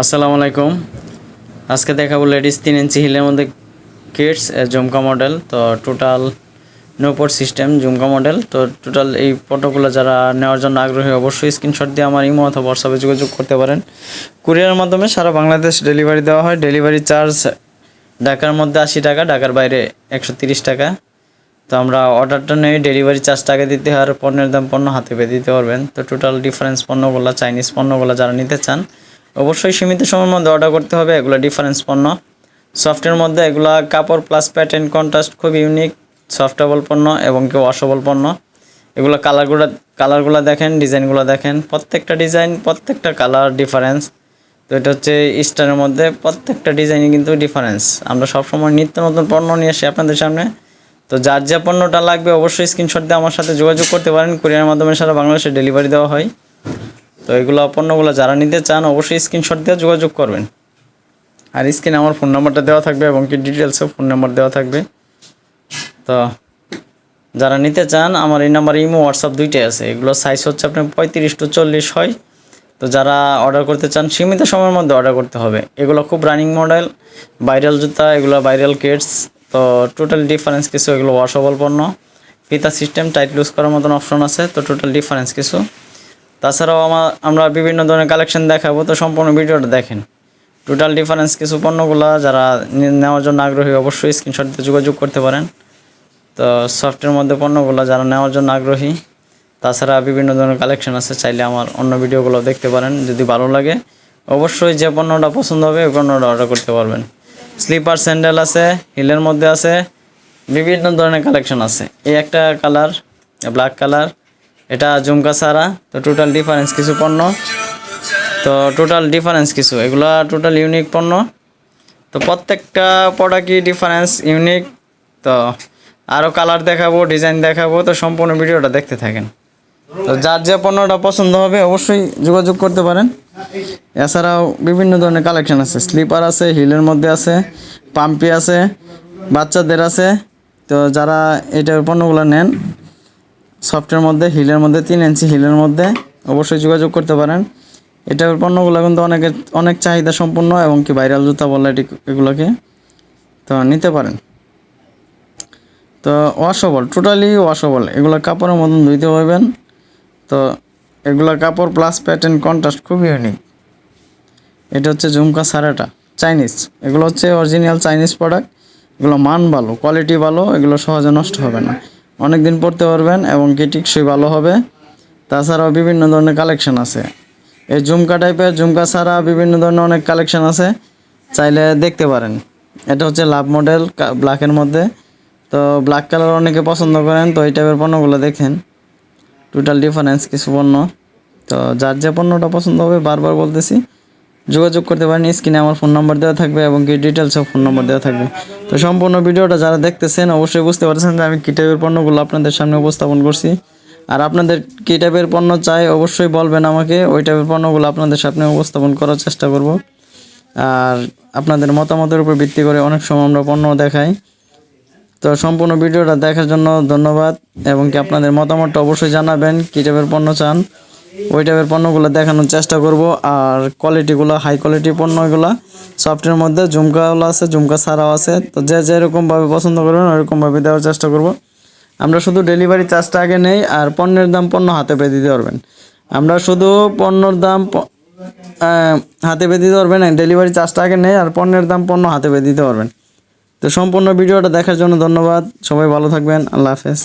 আসসালামু আলাইকুম। আজকে দেখাবো লেডিস তিন ইঞ্চি হিলের মধ্যে কিডস জুমকা মডেল। তো টোটাল নোপোর সিস্টেম জুমকা মডেল। তো টোটাল এই ফটোগুলো যারা নেওয়ার জন্য আগ্রহী, অবশ্যই স্ক্রিনশট দিয়ে আমার ইমো অথবা হোয়াটসঅ্যাপে যোগাযোগ করতে পারেন। কুরিয়ারের মাধ্যমে সারা বাংলাদেশ ডেলিভারি দেওয়া হয়। ডেলিভারি চার্জ ঢাকার মধ্যে আশি টাকা, ঢাকার বাইরে একশো তিরিশ টাকা। তো আমরা অর্ডারটা নেই ডেলিভারি চার্জ টাকা দিতে হয় আর পণ্যের দাম পণ্য হাতে পেয়ে দিতে পারবেন। তো টোটাল ডিফারেন্স পণ্যগুলো চাইনিজ পণ্যগুলো যারা নিতে চান অবশ্যই সীমিত সময়ের মধ্যে অর্ডার করতে হবে, এগুলো ডিফারেন্স পণ্য। সফটের মধ্যে এগুলা কাপড় প্লাস প্যাটার্ন কন্ট্রাস্ট খুব ইউনিক সফটেবল পণ্য এবং কেউ অসবল পণ্য। এগুলো কালারগুলো কালারগুলো দেখেন ডিজাইনগুলো দেখেন, প্রত্যেকটা ডিজাইন প্রত্যেকটা কালার ডিফারেন্স তো এটা হচ্ছে স্টারের মধ্যে প্রত্যেকটা ডিজাইনই কিন্তু ডিফারেন্স আমরা সবসময় নিত্য নতুন পণ্য নিয়ে আসি আপনাদের সামনে। তো যার যা পণ্যটা লাগবে অবশ্যই স্ক্রিনশট দিয়ে আমার সাথে যোগাযোগ করতে পারেন। কুরিয়ার মাধ্যমে সারা বাংলাদেশে ডেলিভারি দেওয়া হয়। এগুলো পণ্যগুলো যারা নিতে চান অবশ্যই স্ক্রিনশট দিয়ে যোগাযোগ করবেন। আর স্ক্রিনে আমার ফোন নাম্বারটা দেওয়া থাকবে এবং কি ডিটেলসও ফোন নাম্বার দেওয়া থাকবে। তো যারা নিতে চান, আমার এই নাম্বার ইমো হোয়াটসঅ্যাপ দুইটাই আছে। এগুলো সাইজ হচ্ছে আপনার পঁয়ত্রিশ টু চল্লিশ হয়। তো যারা অর্ডার করতে চান, সীমিত সময়ের মধ্যে অর্ডার করতে হবে। এগুলো খুব রানিং মডেল ভাইরাল জুতা, এগুলো ভাইরাল কিটস তো টোটাল ডিফারেন্স কিছু, এগুলো ওয়াশেবল পণ্য। ফিতা সিস্টেম টাইট লুজ করার মতন অপশন আছে। তো টোটাল ডিফারেন্স কিছু। তাছাড়াও আমার আমরা বিভিন্ন ধরনের কালেকশন দেখাবো, তো সম্পূর্ণ ভিডিওটা দেখেন। টোটাল ডিফারেন্স কিছু পণ্যগুলো যারা নেওয়ার জন্য আগ্রহী অবশ্যই স্ক্রিনশট দিয়ে যোগাযোগ করতে পারেন। তো সফটের মধ্যে পণ্যগুলো যারা নেওয়ার জন্য আগ্রহী, তাছাড়া বিভিন্ন ধরনের কালেকশন আছে, চাইলে আমার অন্য ভিডিওগুলো দেখতে পারেন যদি ভালো লাগে। অবশ্যই যে পণ্যটা পছন্দ হবে, ওই পণ্যটা অর্ডার করতে পারবেন। স্লিপার স্যান্ডেল আছে হিলের মধ্যে আছে, বিভিন্ন ধরনের কালেকশন আছে। এই একটা কালার ব্ল্যাক কালার এটা জুমকা সারা তো টোটাল ডিফারেন্স কিছু পণ্য। তো টোটাল ডিফারেন্স কিছু, এগুলা টোটাল ইউনিক পণ্য। তো প্রত্যেকটা প্রোডাক্টই ডিফারেন্স ইউনিক তো আরও কালার দেখাবো ডিজাইন দেখাবো, তো সম্পূর্ণ ভিডিওটা দেখতে থাকেন। তো যার যে পণ্যটা পছন্দ হবে অবশ্যই যোগাযোগ করতে পারেন। এছাড়াও বিভিন্ন ধরনের কালেকশন আছে। স্লিপার আছে হিলের মধ্যে আছে পাম্পি আছে, বাচ্চাদের আছে। তো যারা এটার পণ্যগুলো নেন সফটের মধ্যে, হিলের মধ্যে, তিন ইঞ্চি হিলের মধ্যে অবশ্যই যোগাযোগ করতে পারেন। এটার পণ্যগুলো কিন্তু অনেকের অনেক চাহিদা সম্পন্ন এবং কি ভাইরাল জুতা বলে এটি এগুলোকে তো নিতে পারেন। তো ওয়াশেবল টোটালি ওয়াশেবল এগুলো কাপড়ের মতন ধুইতে পারবেন। তো এগুলো কাপড় প্লাস প্যাটার্ন কন্ট্রাস্ট খুবই ইউনিক এটা হচ্ছে ঝুমকা সারাটা চাইনিজ এগুলো হচ্ছে অরিজিনাল চাইনিজ প্রোডাক্ট এগুলো মান ভালো কোয়ালিটি ভালো, এগুলো সহজে নষ্ট হবে না। অনেক দিন পরতে পারবেন এবং কি টিকসই ভালো হবে। তাছাড়াও বিভিন্ন ধরনের কালেকশন আছে। এই ঝুমকা টাইপের ঝুমকা ছাড়া বিভিন্ন ধরনের অনেক কালেকশন আছে। চাইলে দেখতে পারেন। এটা হচ্ছে লাভ মডেল ব্ল্যাকের মধ্যে। তো ব্ল্যাক কালার অনেকে পছন্দ করেন, তো এই টাইপের পণ্যগুলো দেখেন। টোটাল ডিফারেন্স কিছু পণ্য। তো যার যে পণ্যটা পছন্দ হবে বারবার বলতেছি। যোগাযোগ করতে পারেন, স্ক্রিনে আমার ফোন নাম্বার দেওয়া থাকবে এবং কি ডিটেলসও ফোন নাম্বার দেওয়া থাকবে। তো সম্পূর্ণ ভিডিওটা যারা দেখতেছেন, অবশ্যই বুঝতে পারছেন যে আমি কী টাইপের পণ্যগুলো আপনাদের সামনে উপস্থাপন করছি। আর আপনাদের কী টাইপের পণ্য চাই, অবশ্যই বলবেন আমাকে, ওই টাইপের পণ্যগুলো আপনাদের সামনে উপস্থাপন করার চেষ্টা করব। আর আপনাদের মতামতের উপর ভিত্তি করে অনেক সময় আমরা পণ্য দেখাই। তো সম্পূর্ণ ভিডিওটা দেখার জন্য ধন্যবাদ এবং কি আপনাদের মতামতটা অবশ্যই জানাবেন, কী টাইপের পণ্য চান। ওই টাইপের পণ্যগুলো দেখানোর চেষ্টা করব। আর কোয়ালিটিগুলো হাই কোয়ালিটি পণ্যগুলো সফটের মধ্যে ঝুমকাগুলো আছে, ঝুমকা ছাড়াও আছে। তো যে যেরকমভাবে পছন্দ করবেন, ওরকমভাবে দেওয়ার চেষ্টা করব। আমরা শুধু ডেলিভারি চার্জটা আগে নেই, আর পণ্যের দাম পণ্য হাতে পেয়ে দিতে পারবেন। আমরা শুধু পণ্যর দাম হাতে পেয়ে দিতে পারবেন ডেলিভারি চার্জটা আগে নেই, আর পণ্যের দাম পণ্য হাতে পেয়ে দিতে পারবেন। তো সম্পূর্ণ ভিডিওটা দেখার জন্য ধন্যবাদ। সবাই ভালো থাকবেন। আল্লাহ হাফেজ।